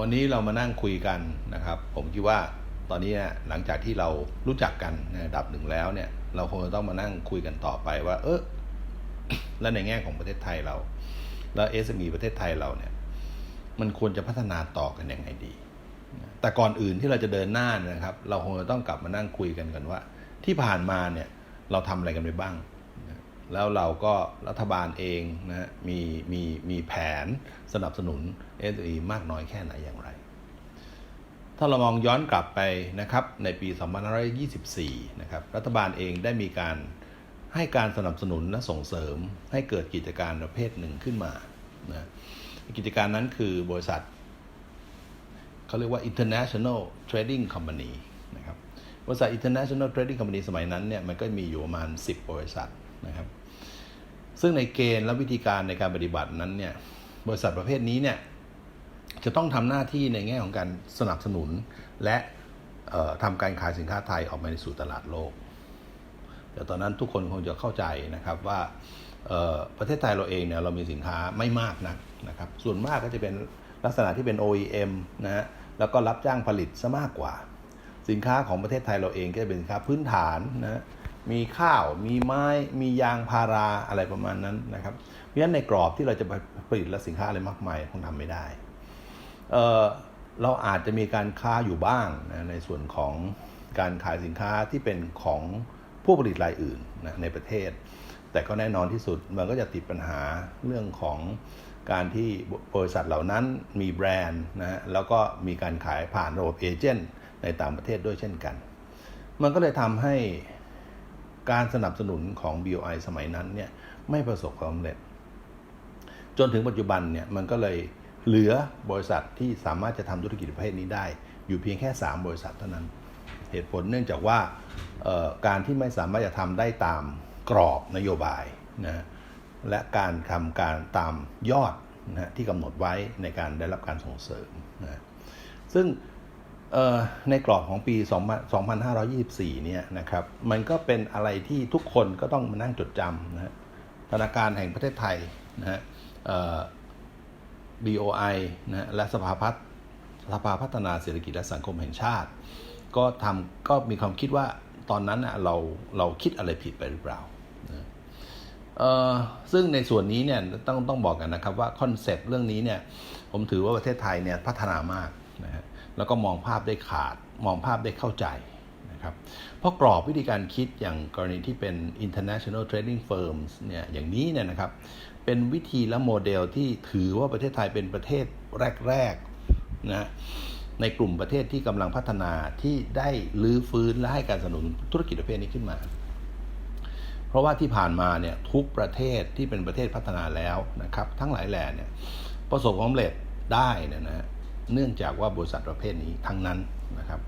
วันนี้เรามานั่งคุยกันนะครับ ผมคิดว่าตอนนี้หลังจากที่เรารู้จักกันในระดับหนึ่งแล้วเนี่ย เราคงจะต้องมานั่งคุยกันต่อไปว่า เออและในแง่ของประเทศไทยเรา แล้ว SME ประเทศไทยเราเนี่ย มันควรจะพัฒนาต่อกันยังไงดี แต่ก่อนอื่นที่เราจะเดินหน้านะครับ เราคงจะต้องกลับมานั่งคุยกันกันว่า ที่ผ่านมาเนี่ย เราทำอะไรกันไปบ้าง แล้วเราก็รัฐบาลเองนะมีมีมีแผนสนับสนุน SME มากน้อยแค่ไหนอย่างไร ถ้าเรามองย้อนกลับไปนะครับในปี 2524 นะครับรัฐบาลเองได้มีการให้การสนับสนุนและส่งเสริมให้เกิดกิจการประเภทหนึ่งขึ้นมานะกิจการนั้นคือบริษัทเขาเรียกว่า international trading company นะครับบริษัท international trading company สมัยนั้นเนี่ยมันก็มีอยู่ประมาณ 10 บริษัท นะครับ ซึ่งในเกณฑ์และวิธีการในการปฏิบัตินั้นเนี่ย บริษัทประเภทนี้เนี่ย จะต้องทำหน้าที่ในแง่ของการสนับสนุน และเอ่อทำการขายสินค้าไทยออกมาในสู่ตลาดโลกแต่ตอนนั้นทุกคนคงจะเข้าใจนะครับว่าประเทศไทยเราเองเนี่ยเรามีสินค้าไม่มากนักนะครับ ส่วนมากก็จะเป็นลักษณะที่เป็น OEM นะฮะแล้วก็รับจ้างผลิตซะมากกว่า สินค้าของประเทศไทยเราเองก็จะเป็นสินค้าพื้นฐานนะ มีข้าว มีไม้ มียางพาราอะไรประมาณนั้นนะครับ เพราะฉะนั้นในกรอบที่เราจะผลิตและสินค้าอะไรมากมายคงทำไม่ได้เเราอาจจะมีการค้าอยู่บ้างนะในส่วนของการขายสินค้าที่เป็นของผู้ผลิตรายอื่นนะในประเทศ แต่ก็แน่นอนที่สุดมันก็จะติดปัญหาเรื่องของการที่บริษัทเหล่านั้นมีแบรนด์นะแล้วก็มีการขายผ่านระบบเอเจนต์ในต่างประเทศด้วยเช่นกัน มันก็เลยทำให้ การสนับสนุนของ BOI สมัยนั้นเนี่ยไม่ประสบความสำเร็จ จนถึงปัจจุบันเนี่ยมันก็เลยเหลือบริษัทที่สามารถจะทำธุรกิจประเภทนี้ได้ อยู่เพียงแค่ 3 บริษัทเท่านั้น เหตุผลเนื่องจากว่าการที่ไม่สามารถจะทำได้ตามกรอบนโยบายนะและการทำการตามยอดนะที่กำหนดไว้ในการได้รับการส่งเสริมนะซึ่ง ในกรอบของปี 2524 เนี่ยนะครับ มันก็เป็นอะไรที่ทุกคนก็ต้องมานั่งจดจำนะฮะธนาคารแห่งประเทศไทยนะฮะ BOI นะและสภาพัฒน์สภาพัฒนาเศรษฐกิจและสังคมแห่งชาติ ก็ทำก็มีความคิดว่าตอนนั้นน่ะเราเราคิดอะไรผิดไปหรือเปล่านะซึ่งในส่วนนี้เนี่ยต้องต้องบอกกันนะครับว่าคอนเซปต์เรื่องนี้เนี่ยผมถือว่าประเทศไทยเนี่ยพัฒนามากนะฮะ แล้วก็มองภาพได้ขาด มองภาพได้เข้าใจนะครับเพราะกรอบวิธีการคิดอย่างกรณีที่เป็น international trading firms เนี่ยอย่างนี้เนี่ยนะครับเป็นวิธีและโมเดลที่ถือว่าประเทศไทยเป็นประเทศแรกๆนะในกลุ่มประเทศที่กำลังพัฒนาที่ได้ลื้อฟื้นและให้การสนับสนุนธุรกิจประเภทนี้ขึ้นมา เพราะว่าที่ผ่านมาเนี่ยทุกประเทศที่เป็นประเทศพัฒนาแล้วนะครับทั้งหลายแหล่เนี่ยประสบความสำเร็จได้เนี่ยนะฮะ เนื่องจากว่าบริษัทประเภทนี้ทั้งนั้นนะครับ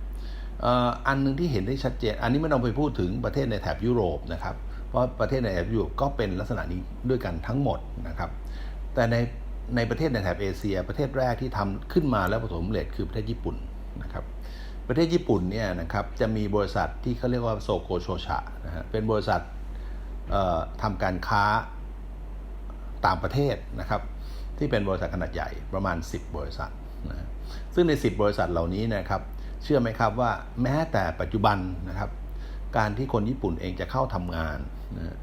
อันหนึ่งที่เห็นได้ชัดเจน อันนี้ไม่ต้องไปพูดถึงประเทศในแถบยุโรปนะครับ เพราะประเทศในแถบยุโรปก็เป็นลักษณะนี้ด้วยกันทั้งหมดนะครับ แต่ในในประเทศในแถบเอเชีย ประเทศแรกที่ทำขึ้นมาแล้วประสบความสำเร็จคือประเทศญี่ปุ่นนะครับ ประเทศญี่ปุ่นเนี่ยนะครับจะมีบริษัทที่เขาเรียกว่าโซโกโชชะนะฮะเป็นบริษัทเอ่อทำการค้าต่างประเทศนะครับ ที่เป็นบริษัทขนาดใหญ่ประมาณ 10 บริษัท นะซึ่งใน 10 บริษัทเหล่านี้นะครับเชื่อไหมครับว่าแม้แต่ปัจจุบันนะครับการที่คนญี่ปุ่นเองจะเข้าทำงานนะ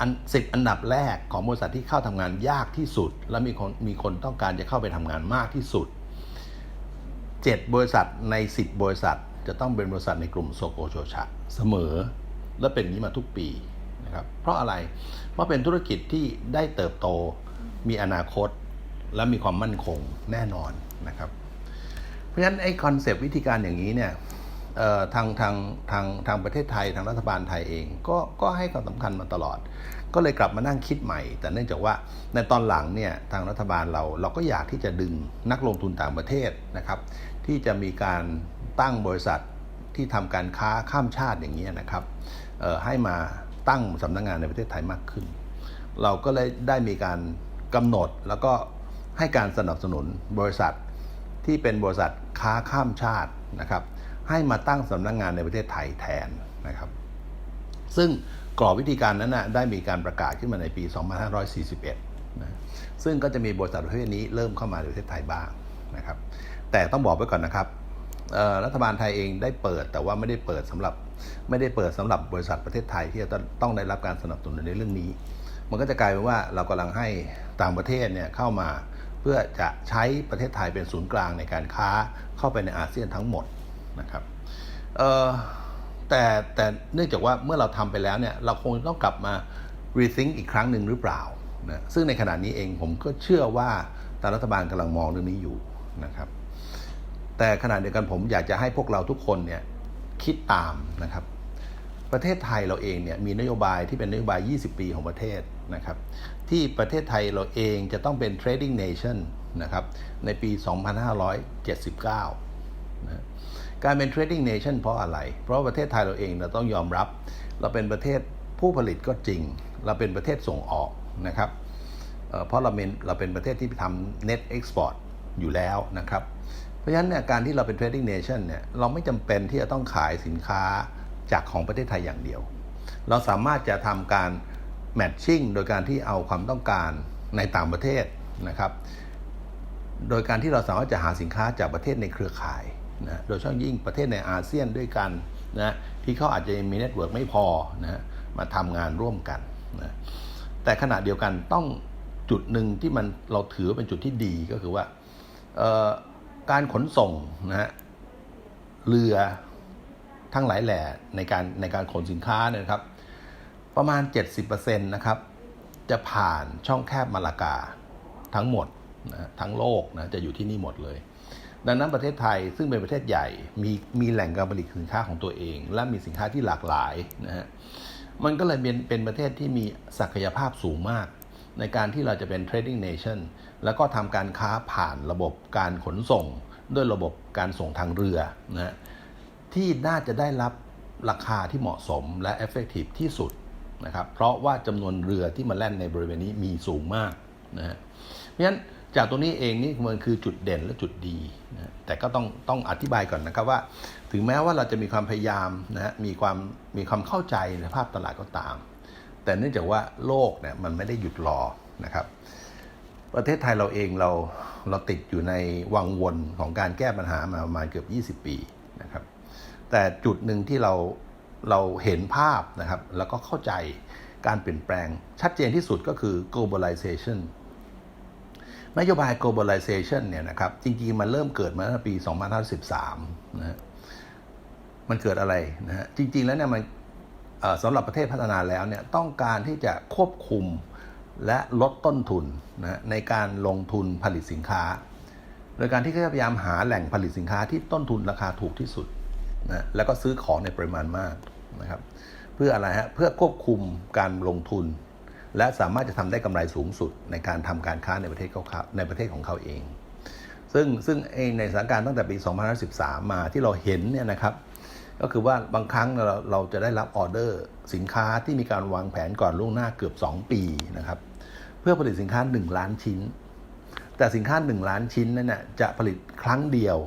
อันสิบอันดับแรกของบริษัทที่เข้าทำงานยากที่สุด และมีคนมีคนต้องการจะเข้าไปทำงานมากที่สุดเจ็ดบริษัทในสิบบริษัท จะต้องเป็นบริษัทในกลุ่มโซโกโชชะเสมอ และเป็นนี้มาทุกปีนะครับเพราะอะไรเพราะเป็นธุรกิจที่ได้เติบโตมีอนาคต และมีความมั่นคงแน่นอนนะครับ เพราะฉะนั้นไอ้คอนเซปต์วิธีการอย่างนี้เนี่ยทางทางทางทางประเทศไทยทางรัฐบาลไทยเองก็ก็ให้ความสำคัญมาตลอด ก็เลยกลับมานั่งคิดใหม่ แต่เนื่องจากว่าในตอนหลังเนี่ยทางรัฐบาลเราเราก็อยากที่จะดึงนักลงทุนต่างประเทศนะครับ ที่จะมีการตั้งบริษัทที่ทำการค้าข้ามชาติอย่างนี้นะครับให้มาตั้งสำนักงานในประเทศไทยมากขึ้น เราก็เลยได้มีการกำหนดแล้วก็ ให้การสนับสนุนบริษัทที่เป็นบริษัทค้าข้ามชาตินะครับ ให้มาตั้งสำนักงงานในประเทศไทยแทนนะครับ ซึ่งกรอบวิธีการนั้นนะได้มีการประกาศขึ้นมาในปี 2541นะซึ่งก็จะมีบริษัทประเภทนี้เริ่มเข้ามาในประเทศไทยบ้างนะครับ แต่ต้องบอกไว้ก่อนนะครับรัฐบาลไทยเองได้เปิดแต่ว่าไม่ได้เปิดสำหรับไม่ได้เปิดสำหรับบริษัทประเทศไทยที่จะต้องได้รับการสนับสนุนในเรื่องนี้ มันก็จะกลายเป็นว่าเรากำลังให้ต่างประเทศเนี่ยเข้ามา พื่อจะใช้ประเทศไทยเป็นศูนย์กลางในการค้าเข้าไปในอาเซียนทั้งหมดนะครับแต่แต่เนื่องจากว่าเมื่อเราทำไปแล้วเนี่ยเราคงต้องกลับมา rethink อีกครั้งหนึ่งหรือเปล่านะซึ่งในขณะนี้เองผมก็เชื่อว่าทางรัฐบาลกำลังมองเรื่องนี้อยู่นะครับแต่ขณะเดียวกันผมอยากจะให้พวกเราทุกคนเนี่ยคิดตามนะครับ ประเทศไทยเราเองเนี่ยมีนโยบายที่เป็นนโยบาย 20 ปีของประเทศ นะครับที่ประเทศไทยเราเองจะต้องเป็น trading nation นะครับในปี 2579นะการเป็น trading nation เพราะอะไร เพราะประเทศไทยเราเองเราต้องยอมรับ เราเป็นประเทศผู้ผลิตก็จริง เราเป็นประเทศส่งออกนะครับเอ่อเพราะเราเป็นเราเป็นประเทศที่ทำ net export อยู่แล้วนะครับ เพราะฉะนั้นเนี่ยการที่เราเป็น trading nation เนี่ยเราไม่จำเป็นที่จะต้องขายสินค้าจากของประเทศไทยอย่างเดียว เราสามารถจะทำการ matching โดยการที่เอาความต้องการในต่างประเทศนะครับ โดยการที่เราสามารถจะหาสินค้าจากประเทศในเครือข่ายนะโดยเฉพาะยิ่งประเทศในอาเซียนด้วยกันนะที่เขาอาจจะมีเน็ตเวิร์กไม่พอนะมาทำงานร่วมกันนะแต่ขณะเดียวกันต้องจุดหนึ่งที่มันเราถือเป็นจุดที่ดีก็คือว่าการขนส่งนะฮะเรือทั้งหลายแหล่ในการในการขนสินค้าเนี่ยนะครับ ประมาณ 70%นะครับ จะผ่านช่องแคบมาลากาทั้งหมดนะทั้งโลกนะจะอยู่ที่นี่หมดเลย ดังนั้นประเทศไทยซึ่งเป็นประเทศใหญ่ มีมีแหล่งการผลิตสินค้าของตัวเอง และมีสินค้าที่หลากหลายนะฮะมันก็เลยเป็นเป็นประเทศที่มีศักยภาพสูงมาก ในการที่เราจะเป็น trading nation แล้วก็ทำการค้าผ่านระบบการขนส่ง ด้วยระบบการส่งทางเรือนะฮะที่น่าจะได้รับราคาที่เหมาะสมและ effective ที่สุด นะครับเพราะว่าจำนวนเรือที่มาแล่นในบริเวณนี้มีสูงมากนะฮะเพราะฉะนั้นจากตรงนี้เองนี่มันคือจุดเด่นและจุดดีนะแต่ก็ต้องต้องอธิบายก่อนนะครับว่า ถึงแม้ว่าเราจะมีความพยายามนะฮะมีความมีความเข้าใจในภาพตลาดก็ตาม แต่เนื่องจากว่าโลกเนี่ยมันไม่ได้หยุดรอนะครับ ประเทศไทยเราเองเราเราติดอยู่ในวังวนของการแก้ปัญหามาประมาณเกือบ 20 ปีนะครับแต่จุดหนึ่งที่เรา เราเห็นภาพนะครับ แล้วก็เข้าใจการเปลี่ยนแปลง ชัดเจนที่สุดก็คือ globalization นโยบาย globalization เนี่ยนะครับ จริงๆ มันเริ่มเกิดมาตั้งปี 2513 นะฮะมันเกิดอะไรนะฮะจริง ๆ แล้วเนี่ยมันสำหรับประเทศพัฒนาแล้วเนี่ยต้องการที่จะควบคุมและลดต้นทุนนะฮะในการลงทุนผลิตสินค้า โดยการที่เขาพยายามหาแหล่งผลิตสินค้าที่ต้นทุนราคาถูกที่สุด นะแล้วก็ซื้อของในปริมาณมากนะครับเพื่ออะไรฮะเพื่อควบคุมการลงทุน และสามารถจะทำได้กำไรสูงสุดในการทำการค้าในประเทศเขาในประเทศของเขาเอง ซึ่งซึ่งเองในสถานการณ์ตั้งแต่ปี 2013 มาที่เราเห็นเนี่ยนะครับก็คือว่าบางครั้งเราเราจะได้รับออเดอร์สินค้าที่มีการวางแผนก่อนล่วงหน้าเกือบ 2 ปีนะครับเพื่อผลิตสินค้า 1 ล้านชิ้น แต่สินค้า 1 ล้านชิ้นนั้นน่ยจะผลิตครั้งเดียว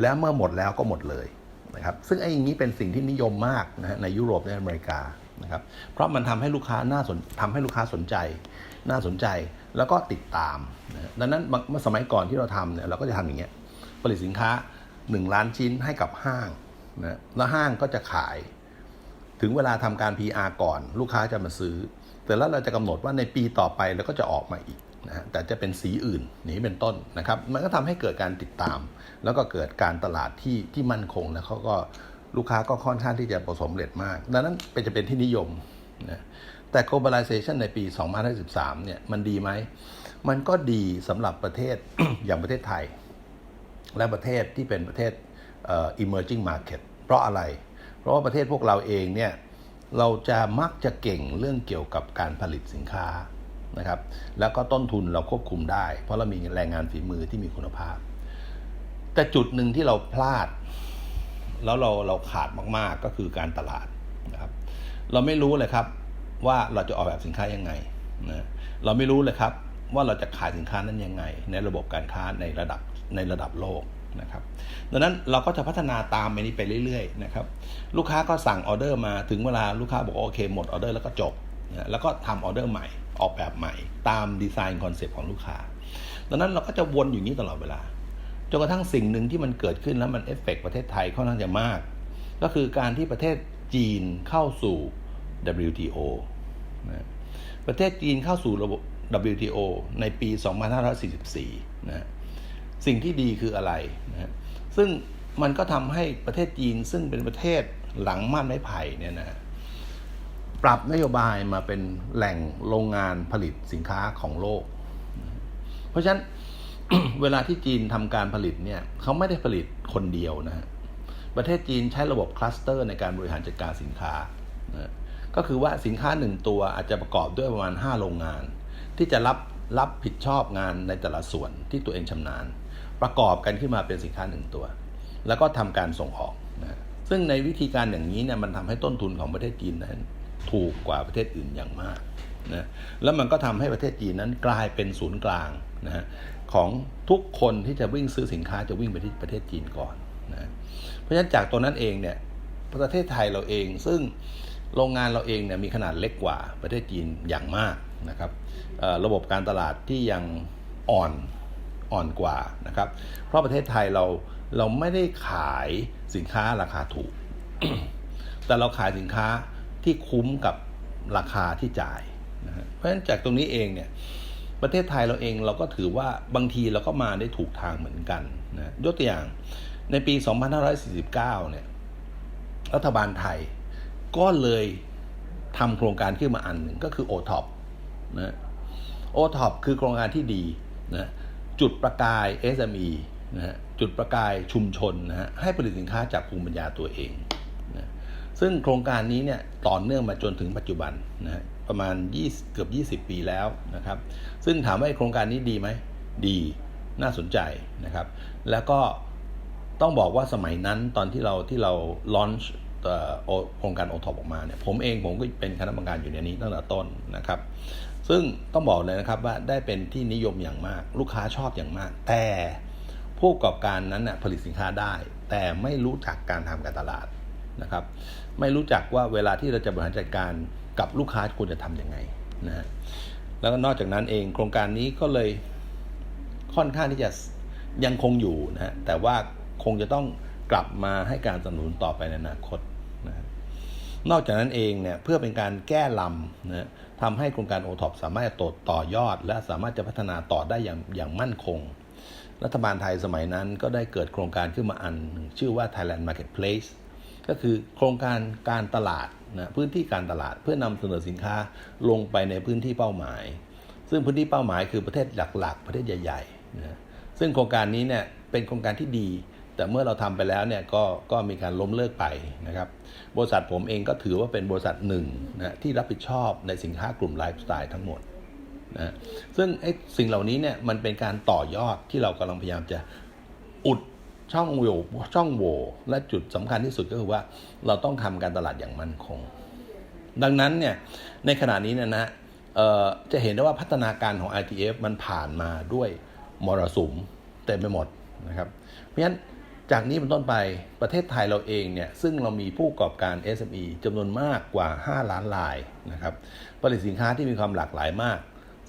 แล้วเมื่อหมดแล้วก็หมดเลย นะครับซึ่งไอ้อย่างนี้เป็นสิ่งที่นิยมมากนะในยุโรปในอเมริกานะครับเพราะมันทำให้ลูกค้าน่าสนทำให้ลูกค้าสนใจ น่าสนใจแล้วก็ติดตามนะดังนั้นเมื่อสมัยก่อนที่เราทำเนี่ยเราก็จะทำอย่างเงี้ยผลิตสินค้า 1 ล้านชิ้นให้กับห้างนะแล้วห้างก็จะขาย ถึงเวลาทำการ PR ก่อน ลูกค้าจะมาซื้อ แต่แล้วเราจะกำหนดว่าในปีต่อไปเราก็จะออกมาอีก นะฮะแต่จะเป็นสีอื่นนี้เป็นต้นนะครับมันก็ทำให้เกิดการติดตาม แล้วก็เกิดการตลาดที่ที่มั่นคงแล้วเขาก็ลูกค้าก็ค่อนข้างที่จะประสบเร็จมาก ดังนั้นเป็นจะเป็นที่นิยมนะแต่ globalization ในปี 2013 เนี่ยมันดีไหม มันก็ดีสำหรับประเทศอย่างประเทศไทย และประเทศที่เป็นประเทศ emerging market เพราะอะไร เพราะว่าประเทศพวกเราเองเนี่ยเราจะมักจะเก่งเรื่องเกี่ยวกับการผลิตสินค้า นะครับ แล้วก็ต้นทุนเราควบคุมได้ เพราะเรามีแรงงานฝีมือที่มีคุณภาพ แต่จุดหนึ่งที่เราพลาด แล้วเราเราขาดมากๆก็คือการตลาดนะครับ เราไม่รู้เลยครับว่าเราจะออกแบบสินค้ายังไงนะเราไม่รู้เลยครับว่าเราจะขายสินค้านั้นยังไง ในระบบการค้าในระดับในระดับโลกนะครับดังนั้นเราก็จะพัฒนาตามไปนี้ไปเรื่อยๆนะครับลูกค้าก็สั่งออเดอร์มาถึงเวลาลูกค้าบอกโอเคหมดออเดอร์แล้วก็จบนะแล้วก็ทำออเดอร์ใหม่ ออกแบบใหม่ ตามดีไซน์คอนเซปต์ของลูกค้า ดังนั้นเราก็จะวนอยู่นี้ตลอดเวลา จนกระทั่งสิ่งหนึ่งที่มันเกิดขึ้นแล้วมันเอฟเฟกต์ประเทศไทยค่อนข้างจะมาก ก็คือการที่ประเทศจีนเข้าสู่ WTO นะประเทศจีนเข้าสู่ระบบ WTO ในปี 2544 นะ สิ่งที่ดีคืออะไรนะซึ่งมันก็ทำให้ประเทศจีนซึ่งเป็นประเทศหลังม่านไม้ไผ่เนี่ยนะ ปรับนโยบายมาเป็นแหล่งโรงงานผลิตสินค้าของโลก เพราะฉะนั้นเวลาที่จีนทำการผลิตเนี่ยเขาไม่ได้ผลิตคนเดียวนะฮะประเทศจีนใช้ระบบคลัสเตอร์ในการบริหารจัดการสินค้านะก็คือว่าสินค้าหนึ่งตัวอาจจะประกอบด้วยประมาณ 5 โรงงาน ที่จะรับรับผิดชอบงานในแต่ละส่วนที่ตัวเองชำนาญ ประกอบกันขึ้นมาเป็นสินค้าหนึ่งตัว แล้วก็ทำการส่งออกนะซึ่งในวิธีการอย่างนี้เนี่ยมันทำให้ต้นทุนของประเทศจีนนั้น ถูกกว่าประเทศอื่นอย่างมากนะแล้วมันก็ทำให้ประเทศจีนนั้นกลายเป็นศูนย์กลางนะฮะของทุกคนที่จะวิ่งซื้อสินค้าจะวิ่งไปที่ประเทศจีนก่อนนะเพราะฉะนั้นจากตัวนั้นเองเนี่ยประเทศไทยเราเองซึ่งโรงงานเราเองเนี่ยมีขนาดเล็กกว่าประเทศจีนอย่างมากนะครับระบบการตลาดที่ยังอ่อนอ่อนกว่านะครับเพราะประเทศไทยเราเราไม่ได้ขายสินค้าราคาถูก แต่เราขายสินค้า ที่คุ้มกับราคาที่จ่ายนะฮะเพราะฉะนั้นจากตรงนี้เองเนี่ยประเทศไทยเราเองเราก็ถือว่าบางทีเราก็มาได้ถูกทางเหมือนกันนะยกตัวอย่างในปี 2549 เนี่ยรัฐบาลไทยก็เลยทำโครงการขึ้นมาอันหนึ่งก็คือ o t o p นะ o t o p คือโครงการที่ดีนะจุดประกาย SME นะฮะจุดประกายชุมชนนะฮะให้ผลิตสินค้าจากภูมิปัญญาตัวเอง ซึ่งโครงการนี้เนี่ยต่อเนื่องมาจนถึงปัจจุบันนะฮะประมาณ20เกือบ 20 ปีแล้วนะครับ ซึ่งถามว่าโครงการนี้ดีไหมดีน่าสนใจนะครับ แล้วก็ต้องบอกว่าสมัยนั้นตอนที่เราที่เราลอนช์โครงการโอท็อปออกมาเนี่ยผมเองผมก็เป็นคณะกรรมการอยู่ในนี้ตั้งแต่ต้นนะครับ ซึ่งต้องบอกเลยนะครับว่าได้เป็นที่นิยมอย่างมาก ลูกค้าชอบอย่างมาก แต่ผู้ประกอบการนั้นน่ะผลิตสินค้าได้ แต่ไม่รู้จักการทำการตลาดนะครับ ไม่รู้จักว่าเวลาที่เราจะบริหารจัดการกับลูกค้าควรจะทำยังไงนะฮะแล้วก็นอกจากนั้นเองโครงการนี้ก็เลยค่อนข้างที่จะยังคงอยู่นะฮะแต่ว่าคงจะต้องกลับมาให้การสนับสนุนต่อไปในอนาคตนะนอกจากนั้นเองเนี่ยเพื่อเป็นการแก้ลำนะทำให้โครงการโอท็อปสามารถจะต่อต่อยอด และสามารถจะพัฒนาต่อได้อย่างอย่างมั่นคง รัฐบาลไทยสมัยนั้นก็ได้เกิดโครงการขึ้นมาอันหนึ่งชื่อว่า Thailand Marketplace ก็คือโครงการการตลาดนะพื้นที่การตลาดเพื่อนำเสนอสินค้าลงไปในพื้นที่เป้าหมาย ซึ่งพื้นที่เป้าหมายคือประเทศหลักๆ ประเทศใหญ่ๆนะซึ่งโครงการนี้เนี่ยเป็นโครงการที่ดี แต่เมื่อเราทำไปแล้วเนี่ยก็ก็มีการล้มเลิกไปนะครับบริษัทผมเองก็ถือว่าเป็นบริษัทหนึ่งนะที่รับผิดชอบในสินค้ากลุ่มไลฟ์สไตล์ทั้งหมดนะซึ่งไอ้สิ่งเหล่านี้เนี่ยมันเป็นการต่อยอดที่เรากำลังพยายามจะอุด ช่องโหว่ช่องโหว่และจุดสำคัญที่สุดก็คือว่าเราต้องทำการตลาดอย่างมั่นคง ดังนั้นเนี่ยในขณะนี้เนยนะจะเห็นได้ว่าพัฒนาการของ ITF มันผ่านมาด้วยมรสุมเต็มไปหมดนะครับเพราะฉะนั้นจากนี้เป็นต้นไปประเทศไทยเราเองเนี่ยซึ่งเรามีผู้ประกอบการ SME จำนวนมากกว่า 5 ล้านรายนะครับผลิตสินค้าที่มีความหลากหลายมาก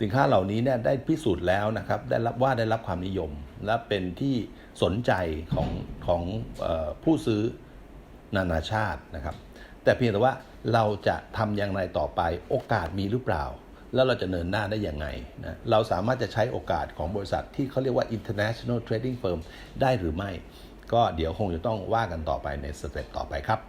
สินค้าเหล่านี้เนี่ยได้พิสูจน์แล้วนะครับได้รับว่าได้รับความนิยม และเป็นที่สนใจของของออผู้ซื้อนานาชาตินะครับ แต่เพียงแต่ว่าเราจะทำอย่างไรต่อไปโอกาสมีหรือเปล่า แล้วเราจะเนินหน้าได้อยังไงนะเราสามารถจะใช้โอกาสของบริษัทที่เขาเรียกว่า international trading firm ได้หรือไม่ ก็เดี๋ยวคงจะต้องว่ากันต่อไปในสเต็ปต่อไปครับ